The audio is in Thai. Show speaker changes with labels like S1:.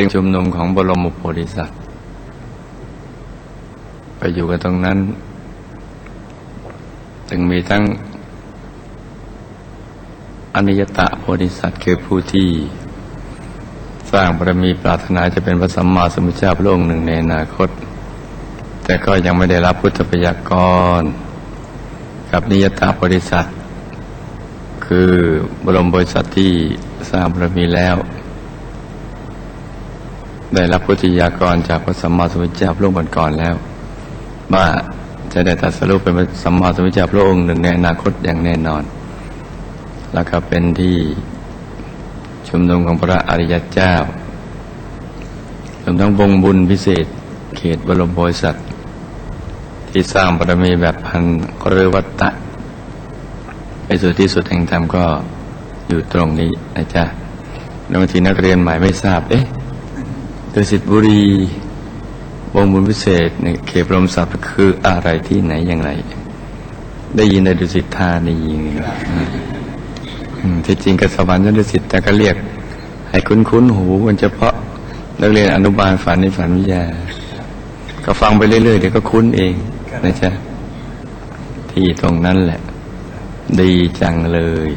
S1: ซึ่งชุมนุมของบรมโพธิสัตว์ ไปอยู่กันตรงนั้นจึงมีทั้งอนิยตะโพธิสัตว์คือผู้ที่สร้างบารมีปรารถนาจะเป็นพระสัมมาสัมพุทธเจ้าพระองค์หนึ่งในอนาคต แต่ก็ยังไม่ได้รับพุทธปยากร กับนิยตาบริษัท คือบรมบริษัทที่สร้างบารมีแล้ว ได้รับพุทธยากรจากพระสัมมาสัมพุทธเจ้าพระองค์ก่อนแล้ว ว่าจะได้ตัดสรุปเป็นพระสัมมาสัมพุทธเจ้าพระองค์หนึ่งในอนาคตอย่างแน่นอน แล้วก็เป็นที่ชุมนุมของพระอริยเจ้ารวมทั้งวงบุญพิเศษ เขตบรมโพธิสัตว์ที่สร้างบารมีแบบพันเรวัตตะ ไปสู่ที่สุดแห่งธรรมก็อยู่ตรงนี้นะจ๊ะแล้วบางทีนักเรียนใหม่ไม่ทราบ เอ๊ะ ดุสิตบุรี วงบุญพิเศษในเขตบรมศักดิ์คืออะไรที่ไหนอย่างไร ได้ยินในดุสิตธานีนี่นะอืมที่จริงก็สวรรค์ชั้นดุสิตแต่ก็เรียก ให้คุ้นคุ้นๆหูมันเฉพาะนักเรียนอนุบาลฝันในฝันวิทยา ก็ฟังไปเรื่อยๆเดี๋ยวก็คุ้นเองนะจ๊ะที่ตรงนั้นแหละ ดีจังเลย